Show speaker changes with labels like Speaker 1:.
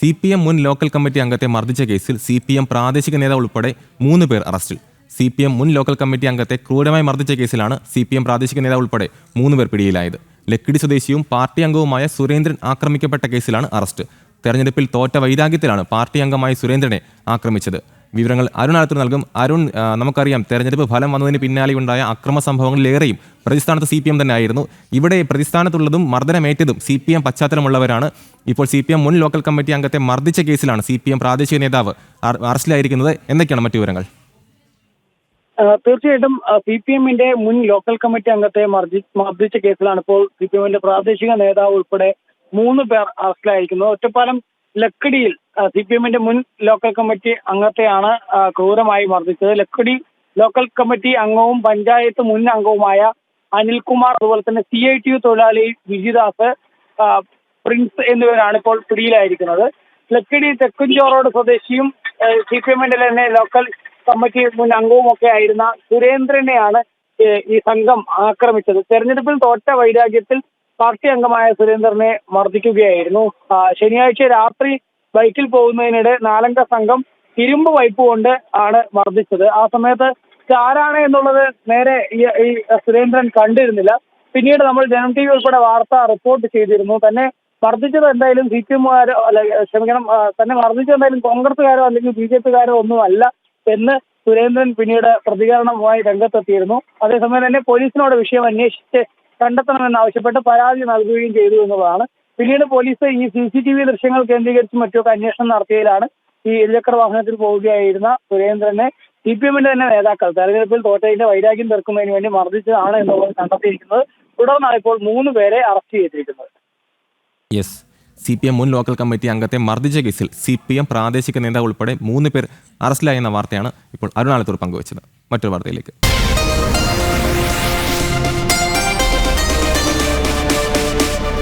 Speaker 1: C P M മുൻ local committee അംഗത്തെ മർദ്ദിച്ച കേസിൽ സി പി എം പ്രാദേശിക നേതാവ് ഉൾപ്പെടെ മൂന്ന് പേർ അറസ്റ്റിൽ. സി പി എം മുൻ ലോക്കൽ കമ്മിറ്റി അംഗത്തെ ക്രൂരമായി മർദ്ദിച്ച കേസിലാണ് സി പി എം പ്രാദേശിക നേതാവ് ഉൾപ്പെടെ മൂന്ന് പേർ പിടിയിലായത്. ലക്കിടി സ്വദേശിയും പാർട്ടി അംഗവുമായ സുരേന്ദ്രൻ ആക്രമിക്കപ്പെട്ട കേസിലാണ് അറസ്റ്റ്. തെരഞ്ഞെടുപ്പിൽ തോറ്റ വൈരാഗ്യത്തിലാണ് പാർട്ടി അംഗമായ സുരേന്ദ്രനെ ആക്രമിച്ചത്. വിവരങ്ങൾ അരുൺ ആലത്തൂർ നൽകും. അരുൺ നമുക്കറിയാം തെരഞ്ഞെടുപ്പ് ഫലം വന്നതിന് പിന്നാലെ ഉണ്ടായ അക്രമ സംഭവങ്ങളിലേറെയും പ്രതിസ്ഥാനത്ത് സി പി എം തന്നെ ആയിരുന്നു ഇവിടെ പ്രതിസ്ഥാനത്തുള്ളതും മർദ്ദനമേറ്റതും സി പി എം പശ്ചാത്തലമുള്ളവരാണ്. ഇപ്പോൾ സി പി എം മുൻ ലോക്കൽ കമ്മിറ്റി അംഗത്തെ മർദ്ദിച്ച കേസിലാണ് സി പി എം പ്രാദേശിക നേതാവ് അറസ്റ്റിലായിരിക്കുന്നത്. എന്തൊക്കെയാണ് മറ്റു വിവരങ്ങൾ?
Speaker 2: തീർച്ചയായിട്ടും സി പി എമ്മിന്റെ മുൻ ലോക്കൽ കമ്മിറ്റി അംഗത്തെ മർദ്ദി മർദ്ദിച്ച കേസിലാണ് ഇപ്പോൾ സി പി എമ്മിന്റെ പ്രാദേശിക നേതാവ് ഉൾപ്പെടെ മൂന്ന് പേർ അറസ്റ്റിലായിരിക്കുന്നത്. ഒറ്റപ്പാലം ലക്കിടിയിൽ സി പി എമ്മിന്റെ മുൻ ലോക്കൽ കമ്മിറ്റി അംഗത്തെയാണ് ക്രൂരമായി മർദ്ദിച്ചത്. ലക്കുടി ലോക്കൽ കമ്മിറ്റി അംഗവും പഞ്ചായത്ത് മുൻ അംഗവുമായ അനിൽകുമാർ അതുപോലെ തന്നെ സി ഐ ടി യു തൊഴിലാളി വിജിദാസ് പ്രിൻസ് എന്നിവരാണ് ഇപ്പോൾ പിടിയിലായിരിക്കുന്നത്. ലക്കിടി തെക്കുഞ്ചോറോട് സ്വദേശിയും സി പി എമ്മിന്റെ തന്നെ ലോക്കൽ കമ്മിറ്റി മുൻ അംഗവും ഒക്കെ ആയിരുന്ന സുരേന്ദ്രനെയാണ് ഈ സംഘം ആക്രമിച്ചത്. തെരഞ്ഞെടുപ്പിൽ തോറ്റ വൈരാഗ്യത്തിൽ പാർട്ടി അംഗമായ സുരേന്ദ്രനെ മർദ്ദിക്കുകയായിരുന്നു. ശനിയാഴ്ച രാത്രി ബൈക്കിൽ പോകുന്നതിനിടെ നാലംഗ സംഘം ഇരുമ്പ് വൈപ്പ് കൊണ്ട് ആണ് മർദ്ദിച്ചത് ആ സമയത്ത് ആരാണ് എന്നുള്ളത് നേരെ ഈ സുരേന്ദ്രൻ കണ്ടിരുന്നില്ല. പിന്നീട് നമ്മൾ ജനം ടി വി ഉൾപ്പെടെ വാർത്ത റിപ്പോർട്ട് ചെയ്തിരുന്നു. തന്നെ മർദ്ദിച്ചത് എന്തായാലും സി പി എമ്മുകാരോ അല്ല ക്ഷമിക്കണം തന്നെ മർദ്ദിച്ചത് എന്തായാലും കോൺഗ്രസുകാരോ അല്ലെങ്കിൽ ബി ജെ പിക്കാരോ ഒന്നും അല്ല എന്ന് സുരേന്ദ്രൻ പിന്നീട് പ്രതികരണവുമായി രംഗത്തെത്തിയിരുന്നു. അതേസമയം തന്നെ പോലീസിനോട് വിഷയം അന്വേഷിച്ച് കണ്ടെത്തണമെന്ന് ആവശ്യപ്പെട്ട് പരാതി നൽകുകയും ചെയ്തു എന്നുള്ളതാണ് പിന്നീട് പോലീസ് ഈ സി സി ടി വി ദൃശ്യങ്ങൾ കേന്ദ്രീകരിച്ച് മറ്റൊക്കെ അന്വേഷണം നടത്തിയതിലാണ് ഈ ഇരുചക്ര വാഹനത്തിൽ പോവുകയായിരുന്ന സുരേന്ദ്രനെ സി പി എമ്മിന്റെ തന്നെ നേതാക്കൾ തെരഞ്ഞെടുപ്പിൽ തോറ്റതിന്റെ വൈരാഗ്യം തീർക്കുന്നതിന് വേണ്ടി മർദ്ദിച്ചതാണ് എന്നുള്ളത് കണ്ടെത്തിയിരിക്കുന്നത്. തുടർന്നാണ് ഇപ്പോൾ മൂന്ന് പേരെ അറസ്റ്റ് ചെയ്തിരിക്കുന്നത്.
Speaker 1: യെസ്. സി പി എം മുൻ ലോക്കൽ കമ്മിറ്റി അംഗത്തെ മർദ്ദിച്ച കേസിൽ സി പി എം പ്രാദേശിക നേതാവ് ഉൾപ്പെടെ മൂന്ന് പേർ അറസ്റ്റിലായെന്ന വാർത്തയാണ് ഇപ്പോൾ അരുണാലത്തൂർ പങ്കുവച്ചത്. മറ്റൊരു വാർത്തയിലേക്ക്.